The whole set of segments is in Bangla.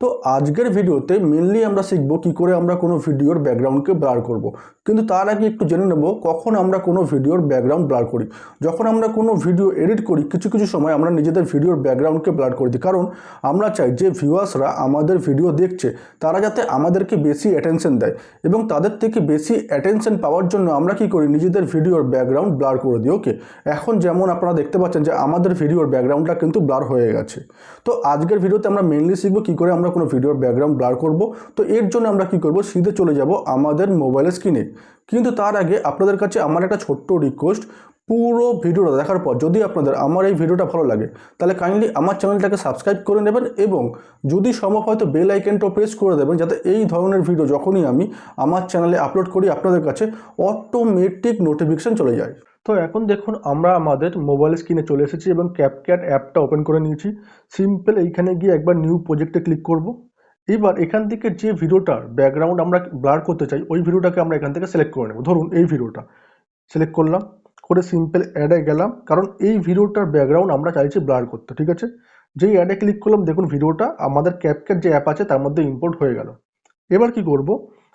তো আজকের ভিডিওতে মেনলি আমরা শিখব কি করে আমরা কোনো ভিডিওর ব্যাকগ্রাউন্ডকে ব্লার করব। কিন্তু তার আগে একটু জেনে নেব কখন আমরা কোনো ভিডিওর ব্যাকগ্রাউন্ড ব্লার করি। যখন আমরা কোনো ভিডিও এডিট করি, কিছু কিছু সময় আমরা নিজেদের ভিডিওর ব্যাকগ্রাউন্ডকে ব্লার করে দিই। কারণ আমরা চাই যে ভিউয়ার্সরা আমাদের ভিডিও দেখছে, তারা যাতে আমাদেরকে বেশি অ্যাটেনশন দেয় এবং তাদের থেকে বেশি অ্যাটেনশন পাওয়ার জন্য আমরা কি করি, নিজেদের ভিডিওর ব্যাকগ্রাউন্ড ব্লার করে দিই। ওকে এখন যেমন আপনারা দেখতে পাচ্ছেন যে আমাদের ভিডিওর ব্যাকগ্রাউন্ডটা কিন্তু ব্লার হয়ে গেছে। তো আজকের ভিডিওতে আমরা মেনলি শিখব কী করে আমরা কোনো ভিডিওর ব্যাকগ্রাউন্ড ব্লার করব। তো এর জন্য আমরা কি করব? সিধে চলে যাব আমাদের মোবাইলের স্ক্রিনে কিন্তু তার আগে আপনাদের কাছে আমার একটা ছোট্ট রিকোয়েস্ট পুরো ভিডিওটা দেখার পর যদি আপনাদের আমার এই ভিডিওটা ভালো লাগে, তাহলে কাইন্ডলি আমার চ্যানেলটাকে সাবস্ক্রাইব করে নেবেন এবং যদি সম্ভব হয়তো বেল আইকনটাও প্রেস করে দেবেন যাতে এই ধরনের ভিডিও যখনই আমি আমার চ্যানেলে আপলোড করি, আপনাদের কাছে অটোমেটিক নোটিফিকেশান চলে যায়। তো এখন দেখুন, আমরা আমাদের মোবাইল স্ক্রিনে চলে এসেছি এবং ক্যাপক্যাট অ্যাপটা ওপেন করে নিয়েছি। সিম্পল এইখানে গিয়ে একবার নিউ প্রজেক্টে ক্লিক করব। এবার এখান থেকে যে ভিডিওটার ব্যাকগ্রাউন্ড আমরা ব্লার করতে চাই, ওই ভিডিওটাকে আমরা এখান থেকে সিলেক্ট করে নেব। ধরুন, এই ভিডিওটা সিলেক্ট করলাম, করে সিম্পল অ্যাডে গেলাম, কারণ এই ভিডিওটার ব্যাকগ্রাউন্ড আমরা চাইছি ব্লার করতে, ঠিক আছে? যেই অ্যাডে ক্লিক করলাম, দেখুন ভিডিওটা আমাদের ক্যাপক্যাট যে অ্যাপ আছে, তার মধ্যে ইম্পোর্ট হয়ে গেল। এবার কি করব?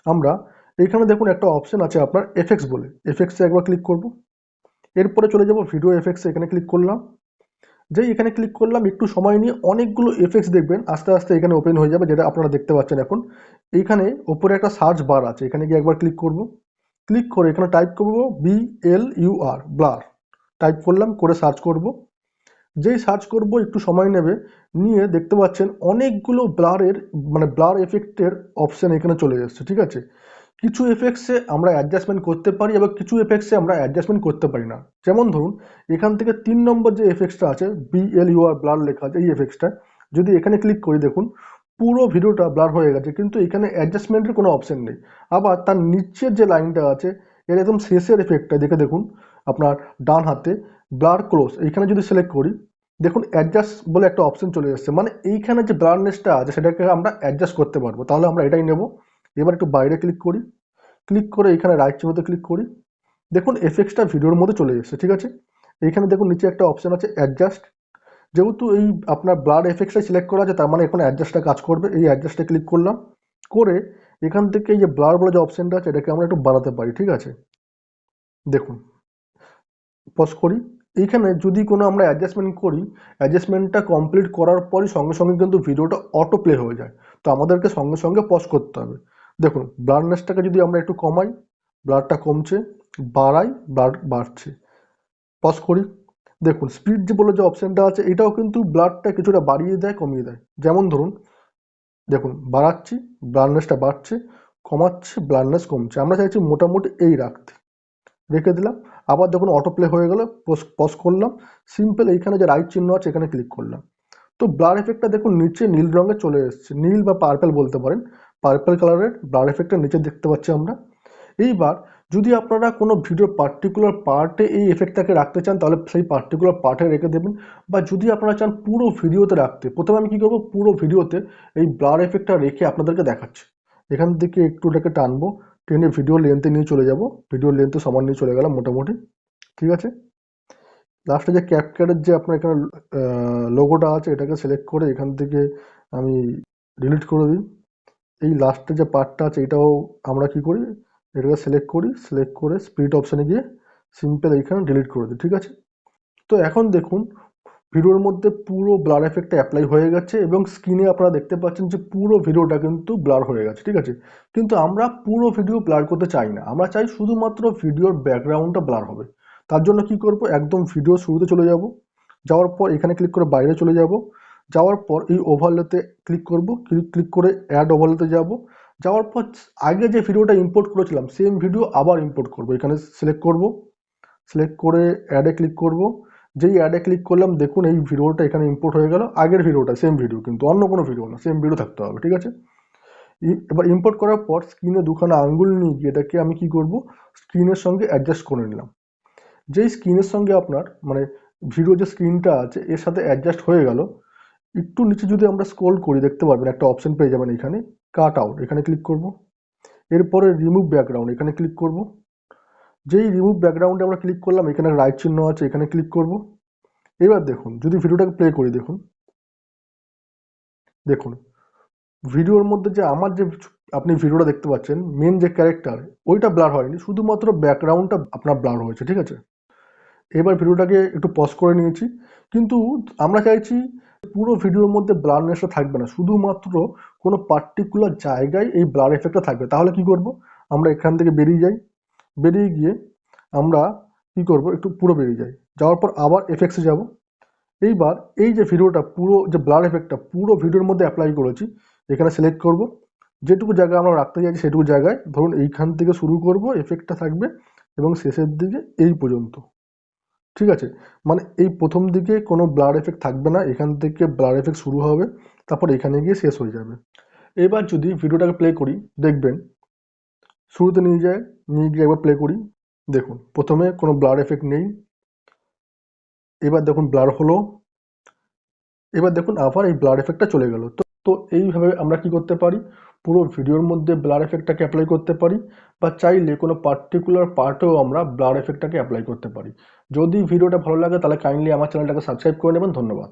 আমরা, এখানে দেখুন একটা অপশন আছে আপনার এফেক্টস বলে। এফেক্টসে একবার ক্লিক করব। এরপরে চলে যাব ভিডিও এফেক্টসে এখানে ক্লিক করলাম। যেই এখানে ক্লিক করলাম, একটু সময় নিয়ে অনেকগুলো এফেক্টস দেখবেন, আস্তে আস্তে এখানে ওপেন হয়ে যাবে, যেটা আপনারা দেখতে পাচ্ছেন এখন। এইখানে ওপরে একটা সার্চ বার আছে, এখানে গিয়ে একবার ক্লিক করব। ক্লিক করে এখানে টাইপ করব B L U R blur type করলাম, করে সার্চ করব। যেই সার্চ করব, একটু সময় নেবে, নিয়ে দেখতে পাচ্ছেন অনেকগুলো ব্লারের মানে ব্লার এফেক্টের অপশান এখানে চলে এসছে, ঠিক আছে? কিছু এফেক্টসে আমরা অ্যাডজাস্টমেন্ট করতে পারি এবং কিছু এফেক্টসে আমরা অ্যাডজাস্টমেন্ট করতে পারি না। যেমন ধরুন, এখান থেকে তিন নম্বর যে এফেক্টসটা আছে বিএল ইউআর ব্লার লেখা আছে, এই এফেক্টসটা যদি এখানে ক্লিক করি দেখুন, পুরো ভিডিওটা ব্লার হয়ে গেছে, কিন্তু এখানে অ্যাডজাস্টমেন্টের কোনো অপশন নেই। আবার তার নিচের যে লাইনটা আছে, এর একদম শেষের এফেক্টটা দেখে দেখুন, আপনার ডান হাতে ব্লার ক্লোজ এইখানে যদি সিলেক্ট করি, দেখুন অ্যাডজাস্ট বলে একটা অপশন চলে এসেছে মানে এইখানে যে ব্লারনেসটা আছে, সেটাকে আমরা অ্যাডজাস্ট করতে পারব। তাহলে আমরা এটাই নেব। এবার একটু বাইরে ক্লিক করি। ক্লিক করে এখানে রাইট চিহ্নতে ক্লিক করি। দেখুন এফেক্টসটা ভিডিওর মধ্যে চলে এসেছে, ঠিক আছে? এইখানে দেখুন নিচে একটা অপশান আছে অ্যাডজাস্ট যেহেতু এই আপনার ব্লাড এফেক্টসটা সিলেক্ট করা আছে, তার মানে এখন অ্যাডজাস্টটা কাজ করবে। এই অ্যাডজাস্টে ক্লিক করলাম। করে এখান থেকে এই যে ব্লার বলে যে অপশানটা আছে, এটাকে আমরা একটু বাড়াতে পারি, ঠিক আছে? দেখুন। পজ করি। এইখানে যদি কোনো আমরা অ্যাডজাস্টমেন্ট করি অ্যাডজাস্টমেন্টটা কমপ্লিট করার পরই সঙ্গে সঙ্গে কিন্তু ভিডিওটা অটো প্লে হয়ে যায়। তো আমাদেরকে সঙ্গে সঙ্গে পজ করতে হবে। দেখুন ব্লারনেসটাকে যদি আমরা একটু কমাই ব্লাডটা কমছে, বাড়াই ব্লাড বাড়ছে। পজ করি। দেখুন স্পিড যে বলে যে অপশানটা আছে, এটাও কিন্তু ব্লাডটা কিছুটা বাড়িয়ে দেয়, কমিয়ে দেয়। যেমন ধরুন, দেখুন, বাড়াচ্ছি ব্লাডনেসটা বাড়ছে, কমাচ্ছি ব্লাডনেস কমছে। আমরা চাইছি মোটামুটি এই রাখতে। রেখে দিলাম। আবার দেখুন অটো প্লে হয়ে গেল পজ করলাম। সিম্পল এইখানে যে রাইট চিহ্ন আছে, এখানে ক্লিক করলাম। তো ব্লার এফেক্টটা দেখুন, নিচে নীল রঙে চলে এসছে। নীল বা পার্পেল বলতে পারেন। পার্পেল কালারের ব্লার এফেক্টটা নিচে দেখতে পাচ্ছি আমরা। এইবার যদি আপনারা কোনো ভিডিওর পার্টিকুলার পার্টে এই এফেক্টটাকে রাখতে চান, তাহলে সেই পার্টিকুলার পার্টে রেখে দেবেন। বা যদি আপনারা চান পুরো ভিডিওতে রাখতে, প্রথমে আমি কী করব? পুরো ভিডিওতে এই ব্লার এফেক্টটা রেখে আপনাদেরকে দেখাচ্ছি। এখান থেকে একটু এটাকে টানবো, টেনে ভিডিও লেন্থে নিয়ে চলে যাব। ভিডিও লেন্থে সমান নিয়ে চলে গেলাম মোটামুটি। ঠিক আছে? লাস্টে যে ক্যাপক্যাটের যে আপনার এখানে লোগোটা আছে, এটাকে সিলেক্ট করে এখান থেকে আমি ডিলিট করে দিই। এই লাস্টে যে পার্টটা আছে, এটাও আমরা কি করি? এটাকে সিলেক্ট করি সিলেক্ট করে স্পিড অপশানে গিয়ে সিম্পল এইখানে ডিলিট করে দিই, ঠিক আছে? তো এখন দেখুন, ভিডিওর মধ্যে পুরো ব্লার এফেক্টটা অ্যাপ্লাই হয়ে গেছে এবং স্ক্রিনে আপনারা দেখতে পাচ্ছেন যে পুরো ভিডিওটা কিন্তু ব্লার হয়ে গেছে, ঠিক আছে? কিন্তু আমরা পুরো ভিডিও ব্লার করতে চাই না। আমরা চাই শুধুমাত্র ভিডিওর ব্যাকগ্রাউন্ডটা ব্লার হবে। তার জন্য কি করব? একদম ভিডিও শুরুতে চলে যাব, যাওয়ার পর এখানে ক্লিক করে বাইরে চলে যাব যাওয়ার পর এই ওভারলেতে ক্লিক করব ক্লিক ক্লিক করে অ্যাড ওভারলেতে যাব। যাওয়ার পর আগে যে ভিডিওটা ইম্পোর্ট করেছিলাম সেম ভিডিও আবার ইম্পোর্ট করব। এখানে সিলেক্ট করব সিলেক্ট করে অ্যাডে ক্লিক করব। যেই অ্যাডে ক্লিক করলাম, দেখুন এই ভিডিওটা এখানে ইম্পোর্ট হয়ে গেল। আগের ভিডিওটা সেম ভিডিও কিন্তু অন্য কোনো ভিডিও না সেম ভিডিও থাকতে হবে, ঠিক আছে? এবার ইম্পোর্ট করার পর স্ক্রিনে দুখানা আঙ্গুল নিয়ে গিয়ে এটাকে আমি কি করব? স্ক্রিনের সঙ্গে অ্যাডজাস্ট করে নিলাম। যেই স্ক্রিনের সঙ্গে আপনার মানে ভিডিও যে স্ক্রিনটা আছে, এর সাথে অ্যাডজাস্ট হয়ে গেল একটু নিচে যদি আমরা স্ক্রোল করি, দেখতে পারবেন একটা অপশন পেয়ে যাবেন এখানে কাট আউট এখানে ক্লিক করব। এরপরে রিমুভ ব্যাকগ্রাউন্ড এখানে ক্লিক করব। যেই রিমুভ ব্যাকগ্রাউন্ডে আমরা ক্লিক করলাম, এখানে রাইট চিহ্ন আছে, এখানে ক্লিক করব। এবার দেখুন, যদি ভিডিওটাকে প্লে করি, দেখুন। দেখুন, ভিডিওর মধ্যে যে আমার যে আপনি ভিডিওটা দেখতে পাচ্ছেন মেন যে ক্যারেক্টার ওইটা ব্লার হয়নি, শুধুমাত্র ব্যাকগ্রাউন্ডটা আপনার ব্লার হয়েছে, ঠিক আছে? এবার ভিডিওটাকে একটু পজ করে নিয়েছি। কিন্তু আমরা চাইছি পুরো ভিডিওর মধ্যে ব্লারনেসটা থাকবে না। শুধুমাত্র কোনো পার্টিকুলার জায়গায় এই ব্লার এফেক্টটা থাকবে। তাহলে কি করব? আমরা এখান থেকে বেরিয়ে যাই। বেরিয়ে গিয়ে আমরা কি করব? একটু পুরো বেরিয়ে যাই। যাওয়ার পর আবার এফেক্টসে যাব। এইবার এই যে ভিডিওটা পুরো, যে ব্লার এফেক্টটা পুরো ভিডিওর মধ্যে অ্যাপ্লাই করেছি, এখানে সিলেক্ট করব। যেটুকু জায়গা আমরা রাখতে চাইছি সেটুকু জায়গায় ধরুন এইখান থেকে শুরু করব এফেক্টটা থাকবে এবং শেষের দিকে এই পর্যন্ত। ঠিক আছে? মানে এই প্রথম দিকে কোনো ব্লার এফেক্ট থাকবে না, এখান থেকে ব্লার এফেক্ট শুরু হবে, তারপর এখানে গিয়ে শেষ হয়ে যাবে। এবার যদি ভিডিওটাকে প্লে করি, দেখবেন শুরুতে নিয়ে যায়, নিয়ে গিয়ে একবার প্লে করি, দেখুন, প্রথমে কোনো ব্লার এফেক্ট নেই। এবার দেখুন ব্লার হলো। এবার দেখুন, আবার এই ব্লার এফেক্টটা চলে গেল। তো এইভাবে আমরা কি করতে পারি? পুরো ভিডিওর মধ্যে ব্লার এফেক্টটাকে অ্যাপ্লাই করতে পারি বা চাইলে কোনো পার্টিকুলার পার্টেও আমরা ব্লার এফেক্টটাকে অ্যাপ্লাই করতে পারি। যদি ভিডিওটা ভালো লাগে তাহলে কাইন্ডলি আমার চ্যানেলটাকে সাবস্ক্রাইব করে নেবেন। ধন্যবাদ।